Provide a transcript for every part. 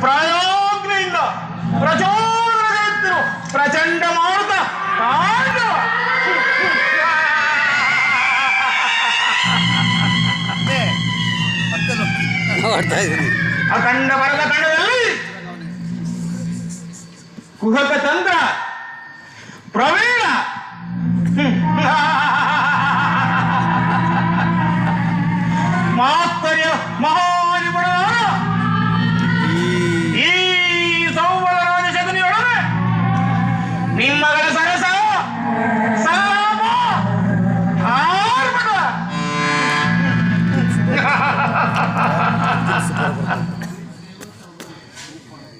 ಪ್ರಾಯೋಗ್ನೆಯಿಂದ ಪ್ರಚೋದನೆ ಎತ್ತಿರು ಪ್ರಚಂಡ ಇದ್ದೀನಿ ಅಖಂಡ ಬರದ ಖಂಡದಲ್ಲಿ ಕುಹಕ ತಂತ್ರ ಪ್ರವೀಣ. ಮಾಸ್ತರ್ಯ ಮಹಾನಿಪುಣನಾದ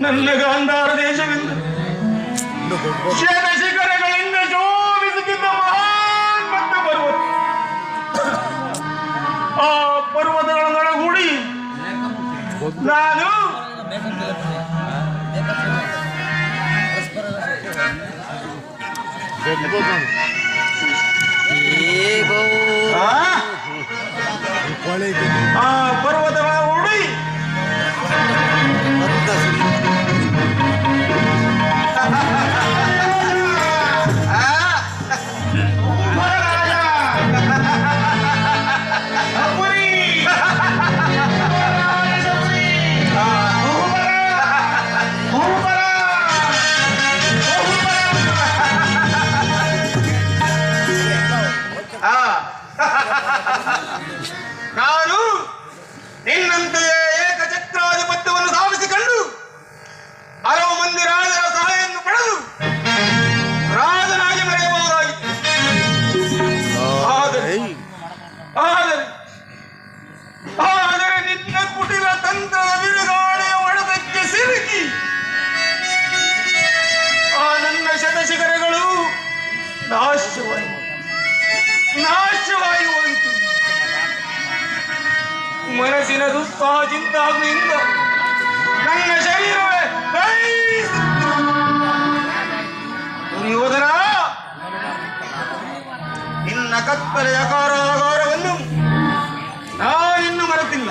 ನನ್ನ ಗಾಂಧಾರ ದೇಶವಿಂದ. ಶಿಖರಗಳಿಂದ ಶೋಭಿಸುತ್ತಿದ್ದ ಮಹಾನ್ ಮತ್ತು ಪರ್ವತ. ಆ ಪರ್ವತಗಳನ್ನೊಳಗೂಡಿ ನಾನು ಆ, ಆ ನಾನು ನಿನ್ನಂತೆಯೇ ಏಕಚಕ್ರಾಧಿಪತ್ಯವನ್ನು ಸಾಧಿಸಿಕೊಂಡು ಹಲವು ಮಂದಿ ರಾಜರ ಸಹಾಯವನ್ನು ಪಡೆದು ರಾಜನಾಗಿ ಮರೆಯಬಹುದಾಗಿತ್ತು ಆದರೆ ಆದರೆ ಆದರೆ ನಿನ್ನ ಕುಟಿಲ ತಂತ್ರದ ಬಿರುಗಾಳಿಯ ಒಡೆದಕ್ಕೆ ಸಿಲುಕಿ. ಆ ನನ್ನ ಶತಶಿಖರಗಳು ನಾಶವಾಯಿ ನಾಶವಾಯುವಂತು ಮನಸ್ಸಿನ ದುಸ್ಸಹ ಚಿಂತಾಗ್ನಿಂದ ನನ್ನ ಶರೀರವೇ ದುರ್ಯೋಧನ ನಿನ್ನ ಕತ್ತಲೆಯ ಕಾರಾಗಾರವನ್ನು ನಾನಿನ್ನು ಮರೆತಿಲ್ಲ.